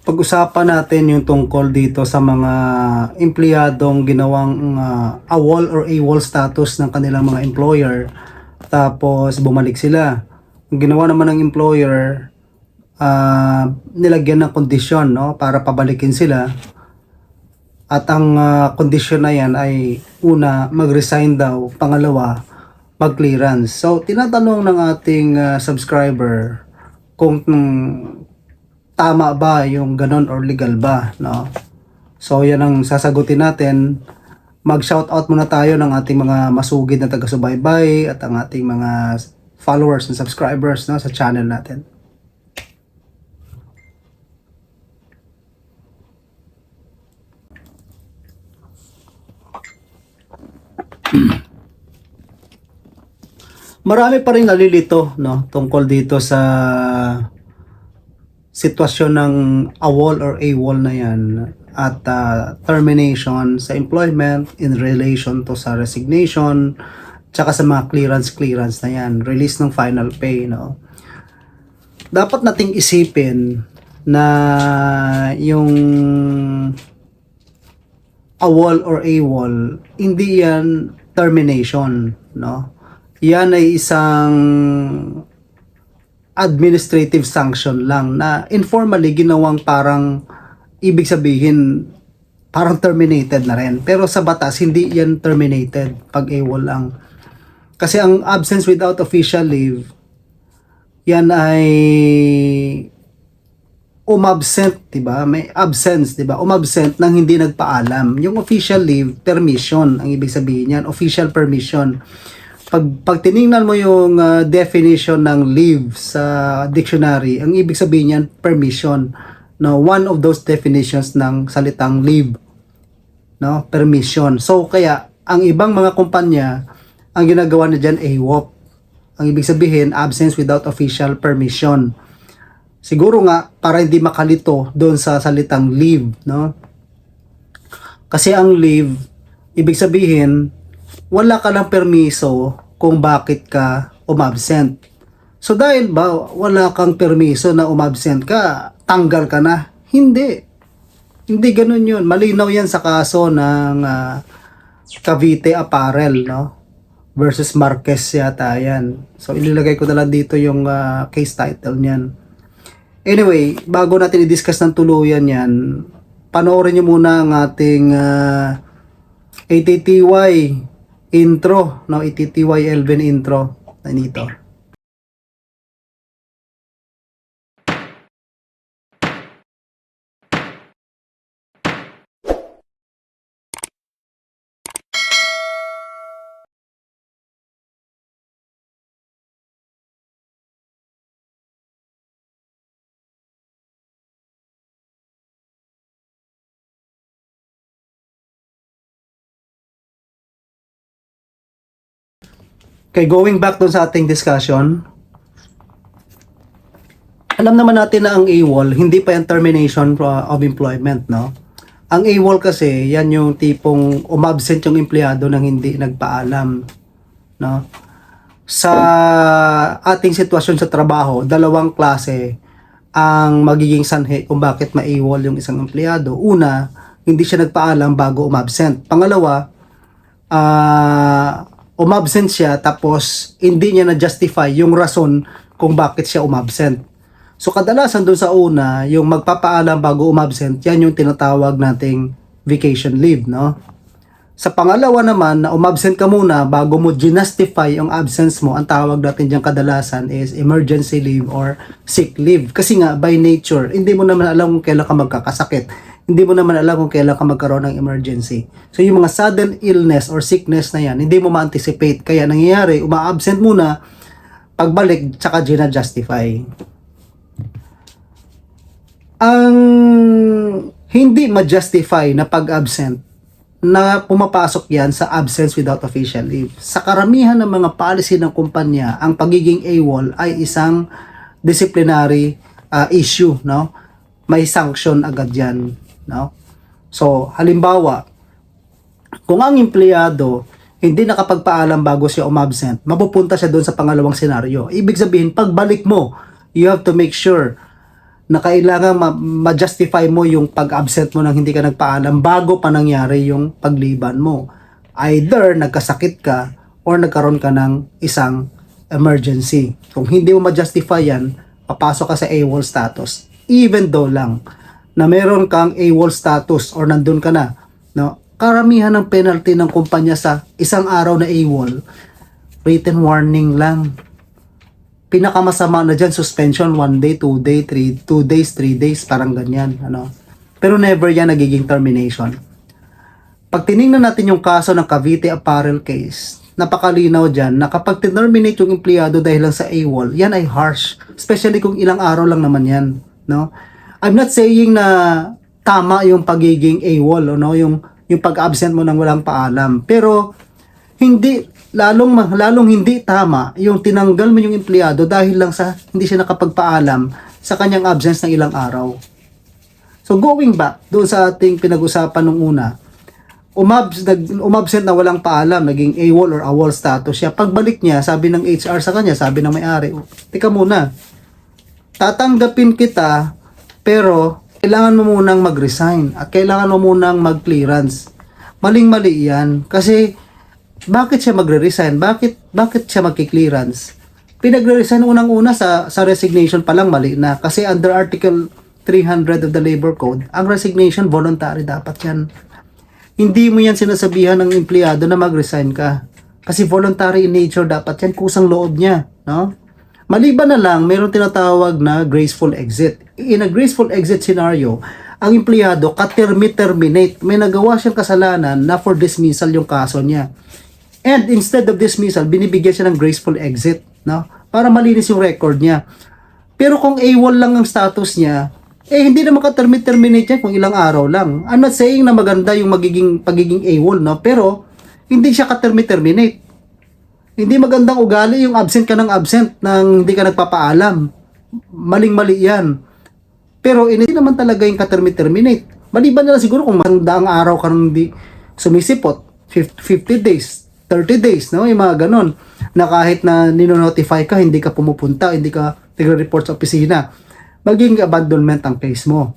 pag-usapan natin yung tungkol dito sa mga empleyadong ginawang uh, AWOL or AWOL status ng kanilang mga employer tapos bumalik sila. Ang ginawa naman ng employer uh, nilagyan ng kondisyon no para pabalikin sila. At ang uh, na yan ay una mag-resign daw, pangalawa mag-clearance. So tinatanong ng ating uh, subscriber kung tama ba yung ganon or legal ba, no? So yan ang sasagutin natin. Mag-shoutout muna tayo ng ating mga masugid na taga-subaybay at ang ating mga followers and subscribers no, sa channel natin. Marami pa rin nalilito no tungkol dito sa sitwasyon ng AWOL or AWOL na yan at uh, termination sa employment in relation to sa resignation tsaka sa mga clearance clearance na yan release ng final pay no? Dapat nating isipin na yung AWOL or AWOL hindi yan termination no? Yan ay isang administrative sanction lang na informally ginawang parang ibig sabihin parang terminated na rin. Pero sa batas, hindi yan terminated pag AWOL lang. Kasi ang absence without official leave, yan ay umabsent, 'di ba? May absence, 'di ba? Umabsent nang hindi nagpaalam. Yung official leave, permission ang ibig sabihin niyan, official permission pag, pag tiningnan mo yung uh, definition ng leave sa dictionary, ang ibig sabihin niyan permission. No, one of those definitions ng salitang leave. No, permission. So kaya ang ibang mga kumpanya ang ginagawa na diyan AWOP. Ang ibig sabihin absence without official permission. Siguro nga para hindi makalito doon sa salitang leave, no? Kasi ang leave ibig sabihin wala ka lang permiso kung bakit ka umabsent. So dahil ba wala kang permiso na umabsent ka, tanggal ka na? Hindi. Hindi ganun yun. Malinaw yan sa kaso ng uh, Cavite Apparel, no? Versus Marquez yata yan. So ililagay ko na dito yung uh, case title niyan. Anyway, bago natin i-discuss ng tuluyan yan, panoorin nyo muna ang ating uh, ATTY intro, no? ATTY Elvin intro na nito. Okay, going back dun sa ating discussion, alam naman natin na ang AWOL, hindi pa yung termination of employment, no? Ang AWOL kasi, yan yung tipong umabsent yung empleyado nang hindi nagpaalam, no? Sa ating sitwasyon sa trabaho, dalawang klase ang magiging sanhi kung bakit ma-AWOL yung isang empleyado. Una, hindi siya nagpaalam bago umabsent. Pangalawa, ah umabsent siya tapos hindi niya na-justify yung rason kung bakit siya umabsent. So kadalasan doon sa una, yung magpapaalam bago umabsent, yan yung tinatawag nating vacation leave, no? Sa pangalawa naman, na umabsent ka muna bago mo ginustify yung absence mo, ang tawag natin dyan kadalasan is emergency leave or sick leave. Kasi nga, by nature, hindi mo naman alam kung kailan ka magkakasakit hindi mo naman alam kung kailan ka magkaroon ng emergency. So yung mga sudden illness or sickness na yan, hindi mo ma-anticipate. Kaya nangyayari, uma-absent muna, pagbalik, tsaka gina-justify. Ang hindi ma-justify na pag-absent, na pumapasok yan sa absence without official leave. Sa karamihan ng mga policy ng kumpanya, ang pagiging AWOL ay isang disciplinary uh, issue, no? May sanction agad yan. No? So, halimbawa, kung ang empleyado hindi nakapagpaalam bago siya umabsent, mapupunta siya doon sa pangalawang senaryo. Ibig sabihin, pagbalik mo, you have to make sure na kailangan ma- ma-justify mo yung pag-absent mo nang hindi ka nagpaalam bago pa nangyari yung pagliban mo. Either nagkasakit ka or nagkaroon ka ng isang emergency. Kung hindi mo ma-justify yan, papasok ka sa AWOL status. Even though lang na meron kang AWOL status or nandun ka na, no? Karamihan ng penalty ng kumpanya sa isang araw na AWOL, written warning lang pinakamasama na dyan, suspension, 1 day, 2 day, 3, 2 days, 3 days, parang ganyan, ano. Pero never yan nagiging termination. Pag tiningnan natin yung kaso ng Cavite Apparel case, napakalinaw dyan na kapag terminate yung empleyado dahil lang sa AWOL, yan ay harsh. Especially kung ilang araw lang naman yan, no. I'm not saying na tama yung pagiging AWOL, no, yung yung pag-absent mo nang walang paalam. Pero hindi lalong lalong hindi tama yung tinanggal mo yung empleyado dahil lang sa hindi siya nakapagpaalam sa kanyang absence ng ilang araw. So going back doon sa ating pinag-usapan nung una, umabs, nag, umabsent na walang paalam, naging AWOL or AWOL status siya. Pagbalik niya, sabi ng HR sa kanya, sabi ng may-ari, "Oh, teka muna, tatanggapin kita, pero kailangan mo munang mag-resign at kailangan mo munang mag-clearance. Maling-mali yan. Kasi, bakit siya magre-resign? Bakit, bakit siya magki-clearance? Pinagre-resign unang-una sa, sa resignation pa lang mali na. Kasi under Article 300 of the Labor Code, ang resignation voluntary dapat yan. Hindi mo yan sinasabihan ng empleyado na mag-resign ka. Kasi voluntary in nature dapat yan, kusang loob niya. No? Maliban na lang, mayroon tinatawag na graceful exit. In a graceful exit scenario, ang empleyado ka-terminate. May nagawa siyang kasalanan na for dismissal yung kaso niya. And instead of dismissal, binibigyan siya ng graceful exit, no? Para malinis yung record niya. Pero kung AWOL lang ang status niya, eh hindi naman ka-terminate yan kung ilang araw lang. I'm not saying na maganda yung magiging pagiging AWOL, no? Pero hindi siya ka-terminate. Hindi magandang ugali yung absent ka ng absent nang hindi ka nagpapaalam. Maling-mali yan. Pero hindi naman talaga yung ka-terminate. Maliban na lang siguro kung daang araw ka nang hindi sumisipot. 50, 50 days, 30 days, no? Yung mga ganon. Na kahit na ninonotify ka, hindi ka pumupunta, hindi ka nagre-report sa opisina. Maging abandonment ang case mo.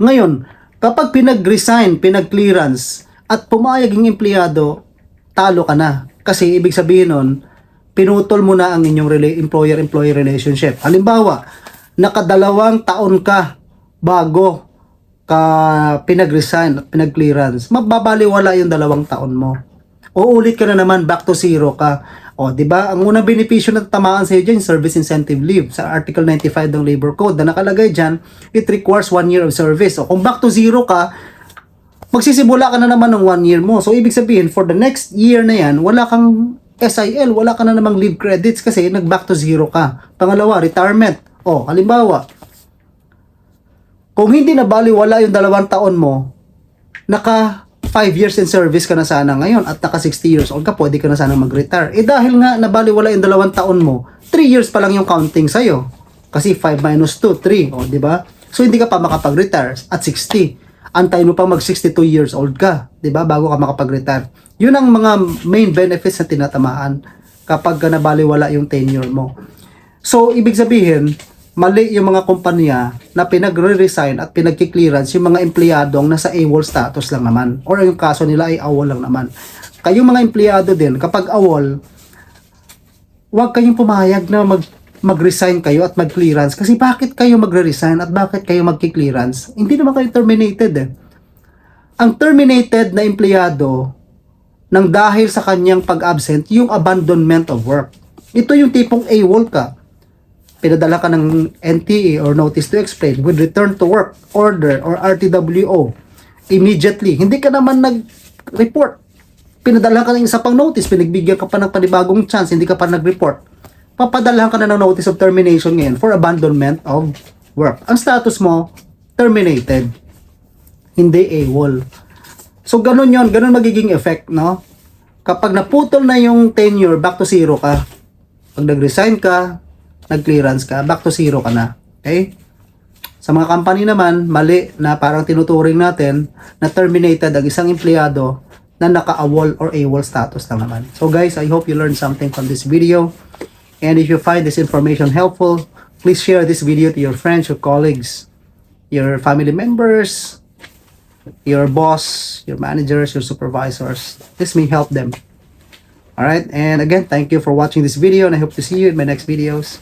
Ngayon, kapag pinag-resign, pinag-clearance, at pumayag yung empleyado, talo ka na. Kasi ibig sabihin nun, pinutol mo na ang inyong rela- employer-employee relationship. Halimbawa, nakadalawang taon ka bago ka pinag-resign at pinag-clearance, mababaliwala yung dalawang taon mo. O ulit ka na naman, back to zero ka. O, di ba? Ang unang benepisyo na tatamaan sa iyo dyan, service incentive leave sa Article 95 ng Labor Code na nakalagay dyan, it requires one year of service. O, kung back to zero ka, magsisibula ka na naman ng one year mo. So, ibig sabihin, for the next year na yan, wala kang SIL, wala ka na namang leave credits kasi nag-back to zero ka. Pangalawa, retirement. O, halimbawa, kung hindi na baliwala yung dalawang taon mo, naka 5 years in service ka na sana ngayon at naka 60 years old ka, pwede ka na sana mag-retire. Eh dahil nga nabaliwala yung dalawang taon mo, 3 years pa lang yung counting sa'yo. Kasi 5 minus 2, 3. O, di ba? So, hindi ka pa makapag-retire at 60. Antay mo pa mag 62 years old ka, 'di ba? Bago ka makapag-retire. 'Yun ang mga main benefits na tinatamaan kapag ka nabaliwala yung tenure mo. So, ibig sabihin, mali yung mga kumpanya na pinagre-resign at pinagki-clearance yung mga empleyadong nasa AWOL status lang naman or yung kaso nila ay AWOL lang naman. Kayong mga empleyado din, kapag AWOL, huwag kayong pumayag na mag mag-resign kayo at mag-clearance kasi bakit kayo magre-resign at bakit kayo magki-clearance? Hindi naman kayo terminated eh. Ang terminated na empleyado nang dahil sa kanyang pag-absent, yung abandonment of work. Ito yung tipong AWOL ka. Pinadala ka ng NTA or notice to explain with return to work order or RTWO immediately. Hindi ka naman nag-report. Pinadala ka ng isa pang notice, pinagbigyan ka pa ng panibagong chance, hindi ka pa nag-report papadalahan ka na ng notice of termination ngayon for abandonment of work. Ang status mo, terminated. Hindi AWOL. So, ganun yon ganun magiging effect, no? Kapag naputol na yung tenure, back to zero ka. Pag nag-resign ka, nag-clearance ka, back to zero ka na. Okay? Sa mga company naman, mali na parang tinuturing natin na terminated ang isang empleyado na naka-AWOL or AWOL status lang naman. So guys, I hope you learned something from this video. And if you find this information helpful, please share this video to your friends, your colleagues, your family members, your boss, your managers, your supervisors. This may help them. Alright, and again, thank you for watching this video and I hope to see you in my next videos.